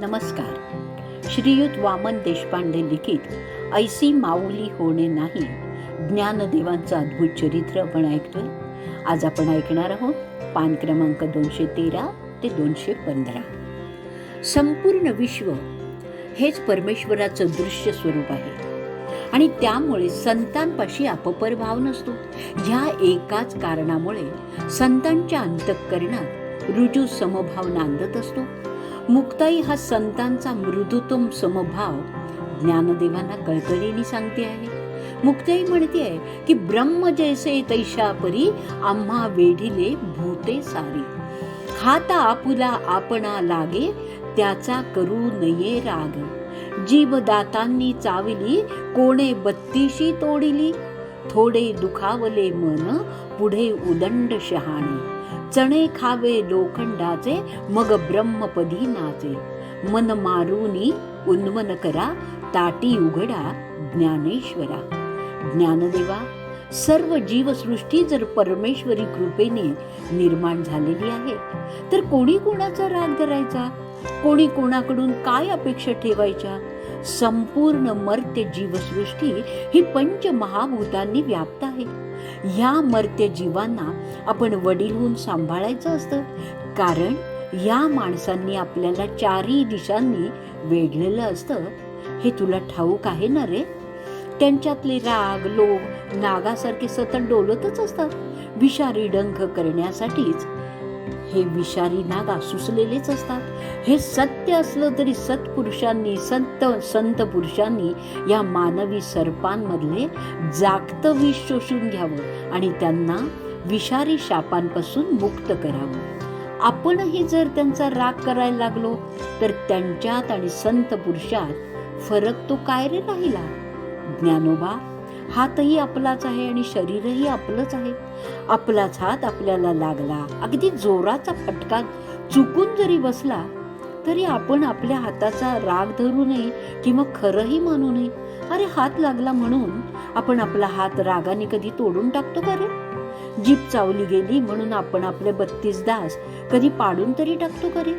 नमस्कार. श्रीयुत वामन देशपांडे लिखित ऐसी माऊली होणे नाही. ज्ञानदेवांचं अद्भुत चरित्र आपण ऐकतोय. आज आपण ऐकणार आहोत पान क्रमांक दोनशे तेरा ते दोनशे पंधरा. संपूर्ण विश्व हेच परमेश्वराचं दृश्य स्वरूप आहे. आणि त्यामुळे संतांपाशी अपपर भाव नसतो. ह्या एकाच कारणामुळे संतांच्या अंतःकरणात रुजू समभाव नांदत असतो. मुक्ताई हा संतांचा मृदुतम समभाव ज्ञानदेवांना कळकळीने सांगते आहे. मुक्ताई म्हणते आहे की ब्रह्म जैसे तैशा परी आम्हा वेढिले भूते सारी. हाता आपुला आपणा लागे त्याचा करू नये राग. जीवदातांनी चाविली कोणे बत्तीशी तोडिली. थोडे दुखावले मन पुढे उदंड शहाणे. चणे खावे लोखंडाचे मग ब्रह्मपदी नाचे. मन मारुनी उन्मन करा ताटी उघडा ज्ञानेश्वरा. ज्ञानदेवा सर्व जीवसृष्टी जर परमेश्वरी कृपेने निर्माण झालेली आहे तर कोणी कोणाचा राग धरायचा? कोणी कोणाकडून काय अपेक्षा ठेवायच्या? संपूर्ण मर्त्य जीवसृष्टी ही पंच महाभूतांनी व्याप्त आहे. ह्या मर्त्य जीवांना आपण वडील होऊन सांभाळायचं असतं. कारण या माणसांनी आपल्याला चारही दिशांनी वेढलेलं असतं. हे तुला ठाऊक आहे ना रे? त्यांच्यातले राग लोभ नागासारखे सतत डोलतच असतात. विषारी डंख करण्यासाठीच हे विषारी नागा सुसलेलेच असतात. हे सत्य असलं तरी सत्पुरुषांनी संत संत पुरुषांनी या मानवी सर्पांमधले जागतं विष शोषून घ्यावं आणि त्यांना विषारी शापांपासून मुक्त करावं. आपणही जर त्यांचा राग करायला लागलो तर त्यांच्यात आणि संत पुरुषात फरक तो काय रे राहिला? ज्ञानोबा हातही आपलाच आहे आणि शरीरही आपलंच आहे. आपलाच हात आपल्याला लागला. अगदी जोराचा फटका चुकून जरी बसला तरी आपण आपल्या हाताचा राग धरू नये किंवा खरंही मानू नये. अरे हात लागला म्हणून आपण आपला हात रागाने कधी तोडून टाकतो का रे? जीप चावली गेली म्हणून आपण आपले बत्तीस दास कधी पाडून तरी टाकतो का रे?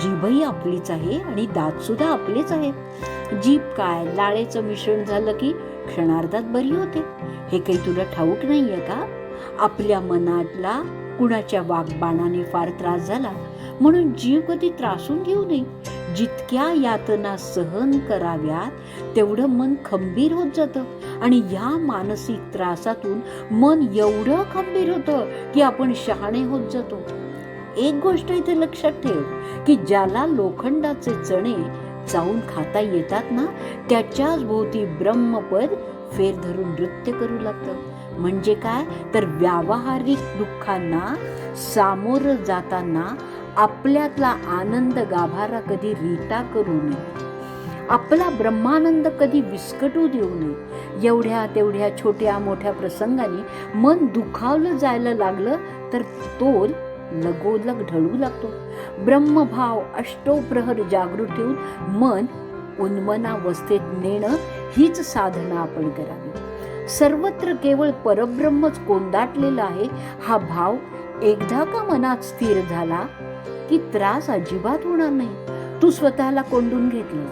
जीभही आपलीच आहे आणि दात सुद्धा आपलेच आहेत. जीभ काय? लाळेचं मिश्रण झालं की क्षणार्धात बरी होते. हे काही तुला ठाऊक नाहीये का? आपल्या मनातला कुणाच्या वागबाणाने फार त्रास झाला म्हणून जीव कधी त्रासून घेऊ नये. जितक्या यातना सहन कराव्यात तेवढं मन खंबीर होत जातं. आणि या मानसिक त्रासातून मन एवढं खंबीर होतं की आपण शहाणे होत जातो. एक गोष्ट इथे लक्षात ठेव की ज्याला लोखंडाचे चणे चावून खाता येतात ना त्याच्याच भोवती ब्रह्मपद फेर धरून नृत्य करू लागतं. म्हणजे काय? तर व्यावहारिक दुःखांना सामोरं जाताना आपल्यातला आनंद गाभारा कधी रीता करू नये. आपला ब्रह्मानंद कधी विस्कटू देऊ नये. एवढ्या तेवढ्या छोट्या मोठ्या प्रसंगाने मन दुखावलं जायला लागलं तर तो लगोलग ढळू लागतो. ब्रह्मभाव अष्टोप्रहर जागृत ठेवून मन उन्मनावस्थेत नेणं हीच साधना आपण करावी. सर्वत्र केवळ परब्रह्मच कोंदाटलेला आहे हा भाव एकदा का मनात स्थिर झाला की त्रास अजिबात होणार नाही. तू स्वतःला कोंडून घेतली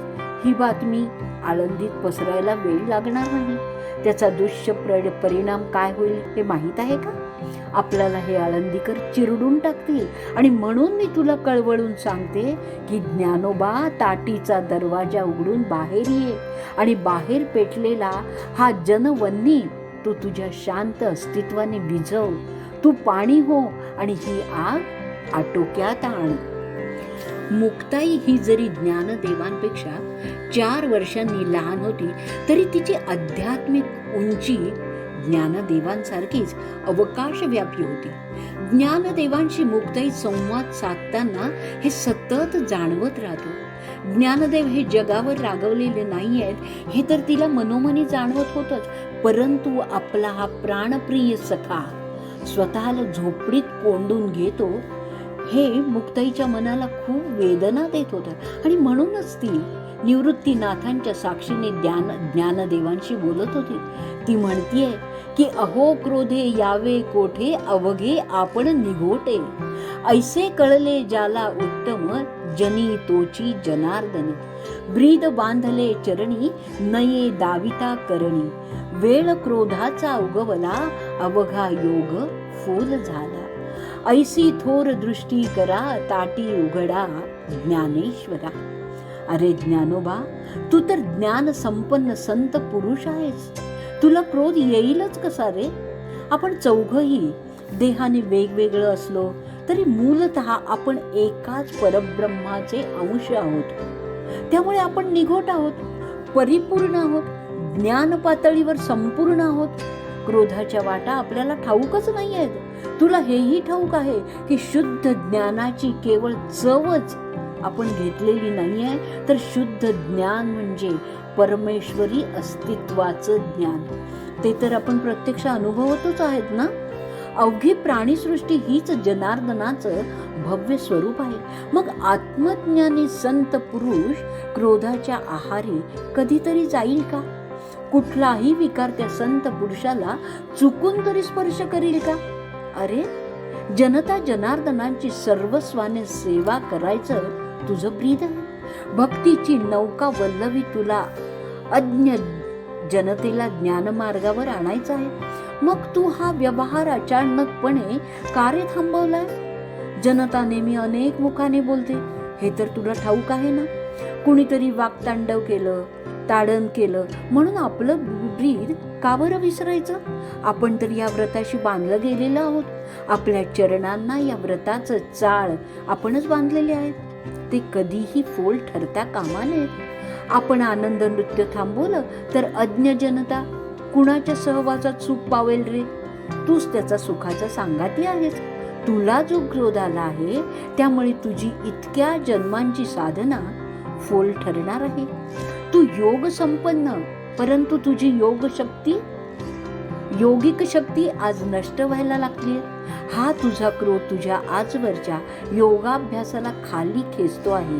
ही बातमी आळंदीत पसरायला वेळ लागणार नाही. त्याचा दुष्य परिणाम काय होईल हे माहीत आहे का? आपल्याला हे आळंदीकर चिरडून टाकतील. आणि म्हणून मी तुला कळवळून सांगते की ज्ञानोबा ताटीचा दरवाजा उघडून बाहेर ये. आणि बाहेर पेटलेला हा जनवन्नी तू तुझ्या शांत अस्तित्वाने भिजव तू पाणी हो आणि ही आग आटोक्यात आण. मुक्ताई ही जरी ज्ञानदेवांपेक्षा चार वर्षांनी लहान होती तरी तिची आध्यात्मिक उंची ज्ञानदेवांसारखीच अवकाशव्यापी होती. ज्ञानदेवांशी मुक्ताई संवाद साधताना हे सतत जाणवत राहतो. ज्ञानदेव हे जगावर रागवलेले नाही आहेत हे तर तिला मनोमनी जाणवत होतच परंतु आपला हा प्राणप्रिय सखा स्वतःला झोपडीत कोंडून घेतो हे मुक्ताईच्या मनाला खूप वेदना देत होतं. आणि म्हणूनच ती निवृत्तीनाथांच्या साक्षीने ज्ञान ज्ञानदेवांशी बोलत होती. ती म्हणतीये की अहो क्रोधे यावे कोठे अवघे आपण निघोटे. ऐसे कळले ज्याला उत्तम जनी तोची जनार्दन. ब्रीद बांधले चरणी नये दाविता करणी. वेळ क्रोधाचा उगवला अवघा योग फोल झाला. ऐसी थोर दृष्टी करा ताटी उघडा ज्ञानेश्वरा. अरे ज्ञानोबा तू तर ज्ञान संपन्न संत पुरुष आहेस. तुला क्रोध येईलच कसा रे? आपण चौघही देहाने वेगवेगळं असलो तरी मूलत आपण एकाच परब्रह्माचे अंश आहोत. त्यामुळे आपण निघोट आहोत परिपूर्ण आहोत ज्ञान पातळीवर संपूर्ण आहोत. क्रोधाच्या वाटा आपल्याला ठाऊकच नाही आहेत तुला हेही ठाऊक आहे की शुद्ध ज्ञानाची केवळ चवच आपण घेतलेली नाही आहे तर शुद्ध ज्ञान म्हणजे परमेश्वरी अस्तित्वाचं ज्ञान. ते तर आपण प्रत्यक्ष अनुभवतच आहेत ना? अवघी प्राणीसृष्टी हीच जनार्दनाचं भव्य स्वरूप आहे. मग आत्मज्ञानी संत पुरुष क्रोधाच्या आहारी कधीतरी जाईल का? कुठलाही विकार त्या संत पुरुषाला चुकून तरी स्पर्श करील का? अरे जनता जनार्दनांची सर्वस्वाने सेवा करायचं तुझं प्रीत? भक्तीची नौका वल्लवी तुला. अज्ञ जनतेला ज्ञानमार्गावर आणायचं आहे. मग तू हा व्यवहार अचानकपणे कार्य थांबवलाय जनता नेहमी अनेक मुखाने बोलते. हे तर तुला ठाऊक आहे ना? कुणीतरी वाक्तांडव केलं ताडण केलं म्हणून आपलं ब्रीद का बरं विसरायचं? आपण तर या व्रताशी बांधलं गेलेलं आहोत. आपल्या चरणांना या व्रताचं चाळ आपणच बांधलेले आहेत. ते कधीही फोल ठरता कामा नयेत आपण आनंद नृत्य थांबवलं तर अज्ञ जनता कुणाच्या सहवासात सुख पावेल रे? तूच त्याचा सुखाचा सांगाती आहेस. तुला जो क्रोध आला आहे त्यामुळे तुझी इतक्या जन्मांची साधना फोल ठरणार आहे. तू योग संपन्न परंतु तुझी योग शक्ती योगिक शक्ती आज नष्ट व्हायला लागली हा तुझा क्रोध तुझ्या आजवरच्या योगाभ्यासाला खाली खेचतो आहे.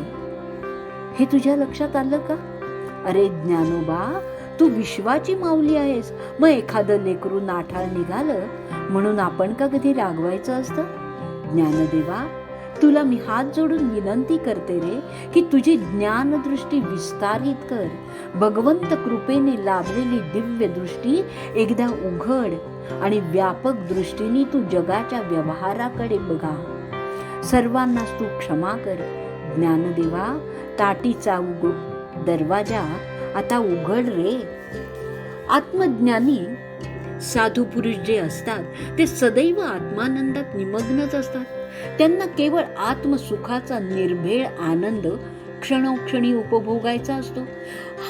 हे तुझ्या लक्षात आलं का? अरे ज्ञानोबा तू विश्वाची माऊली आहेस. मग एखादं लेकरू नाठाळ निघालं म्हणून आपण का कधी रागवायचं असतं? ज्ञानदेवा तुला मी हात जोडून विनंती करते रे की तुझी ज्ञानदृष्टी विस्तारित कर. भगवंत कृपेने लाभलेली दिव्य दृष्टी एकदा उघड आणि व्यापक दृष्टीने तू जगाच्या व्यवहाराकडे बघा. सर्वांनाच तू क्षमा कर. ज्ञानदेवा ताटीचा उघ दरवाजा आता उघड रे. आत्मज्ञानी साधू पुरुष जे असतात ते सदैव आत्मानंदात निमग्नच असतात. त्यांना केवळ आत्मसुखाचा निर्भेळ आनंद क्षणोक्षणी उपभोगायचा असतो.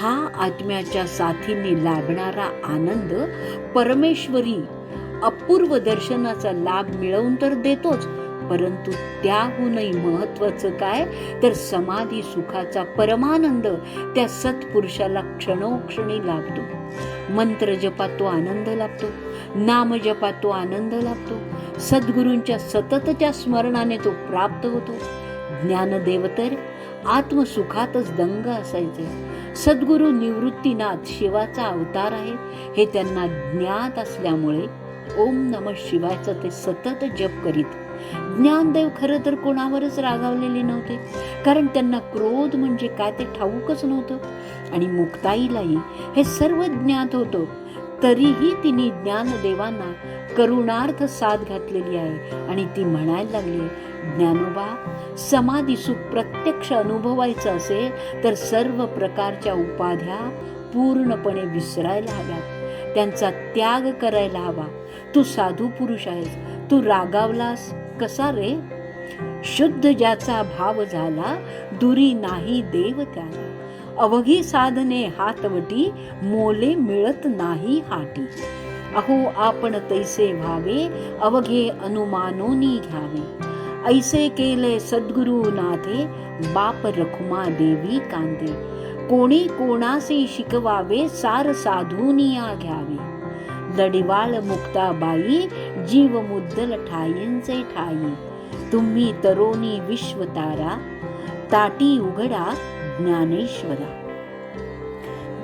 हा आत्म्याच्या साथीने लाभणारा आनंद परमेश्वरी अपूर्व दर्शनाचा लाभ मिळवून तर देतोच परंतु त्याहूनही महत्वाचं काय? तर समाधी सुखाचा परमानंद त्या सत्पुरुषाला क्षणोक्षणी लाभतो. मंत्र जपात तो आनंद लाभतो. नाम जपात तो आनंद लाभतो. सद्गुरूंच्या सततच्या स्मरणाने तो प्राप्त होतो. ज्ञानदेव तर आत्मसुखातच दंग असायचे. सद्गुरू निवृत्तीनाथ शिवाचा अवतार आहे. हे त्यांना ज्ञात असल्यामुळे ओम नम शिवायचा ते सतत जप करीत ज्ञानदेव खरं तर कोणावरच रागावलेले नव्हते. कारण त्यांना क्रोध म्हणजे काय ते ठाऊकच नव्हतं. आणि मुक्ताईलाही हे सर्व ज्ञात होतं. तरीही तिने ज्ञानदेवांना करुणार्थ साथ घातलेली आहे. आणि ती म्हणायला लागली ज्ञानोबा समाधी सुख प्रत्यक्ष अनुभवायचं असेल तर सर्व प्रकारच्या उपाध्या पूर्णपणे विसरायला हव्यात. त्यांचा त्याग करायला हवा. तू साधू पुरुष आहेस. तू रागावलास. कसा रे? शुद्ध ज्याचा भाव झाला दुरी नाही देव त्याला. अवघी साधने हातवटी मोले मिळत नाही हाटी. अहो आपण तैसे व्हावे अवघे अनुमानोनी घ्यावे. ऐसे केले सद्गुरु नाथे बाप रखुमा देवी कांदे. कोणी कोणासे शिकवावे सार साधुनिया घ्यावे. लढिवाळ मुक्ताबाई जीव मुद्दल ठायींचे ठाई तुम्ही तरोनी विश्वतारा ताटी उघडा ज्ञानेश्वरा।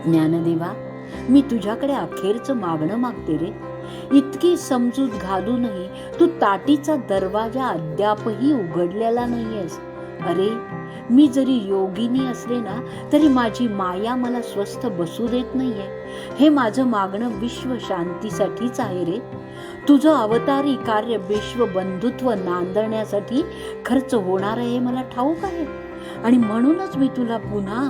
ज्ञानदेवा मी तुझ्याकडे अखेरचं मागणं मागते रे. इतकी समजूत घालूनही तू ताटीचा दरवाजा अद्यापही उघडलेला नाहीयेस. अरे मी जरी योगिनी असले ना तरी माझी माया मला स्वस्थ बसू देत नाहीये. हे माझं मागणं विश्व शांतीसाठीच आहे रे. तुझं अवतारी कार्य विश्व बंधुत्व नांदण्यासाठी खर्च होणार आहे हे मला ठाऊक आहे. आणि म्हणूनच मी तुला पुन्हा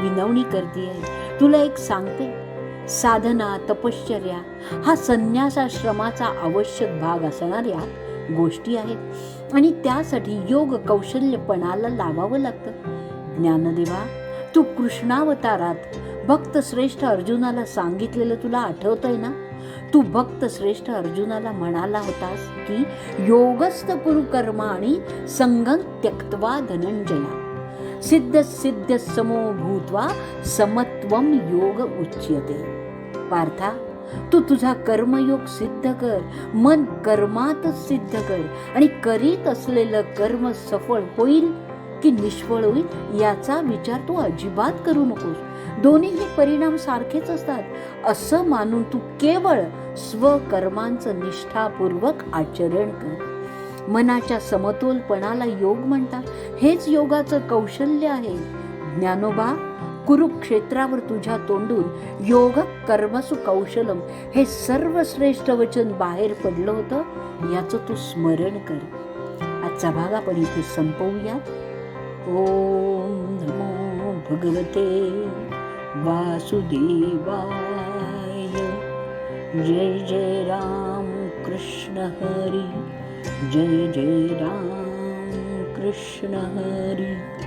विनवणी करते तुला एक सांगते. साधना तपश्चर्या हा संन्यासाश्रमाचा आवश्यक भाग असणाऱ्या गोष्टी आहेत. आणि त्यासाठी योग कौशल्यपणाला लावावं लागतं. ज्ञानदेवा तू कृष्णावतारात भक्त श्रेष्ठ अर्जुनाला सांगितलेलं तुला आठवतंय ना? तू भक्त श्रेष्ठ अर्जुनाला म्हणाला होतास की योगस्थ कुरु कर्माणि संगम त्यक्त्वा धनंजया सिद्ध सिद्ध समो भूत्वा समत्वम योग उच्यते. पार्था तू तुझा कर्मयोग सिद्ध कर मन कर्मातच सिद्ध कर आणि करीत असलेलं कर्म सफळ होईल की निष्फळ होईल याचा विचार तू अजिबात करू नकोस. दोन्हीही परिणाम सारखेच असतात. असं मानून तू केवळ स्वकर्मांचं निष्ठापूर्वक आचरण कर. मनाच्या समतोलपणाला योग म्हणतात. हेच योगाचं कौशल्य आहे. ज्ञानोबा कुरुक्षेत्रावर तुझ्या तोंडून योग कर्मसु कौशलम हे सर्वश्रेष्ठ वचन बाहेर पडलं होतं याचं तू स्मरण कर. आजचा भाग आपण इथे संपवूया ओम नमो भगवते वासुदेवाय. जय जय राम कृष्ण हरी. जय जय राम कृष्ण हरी.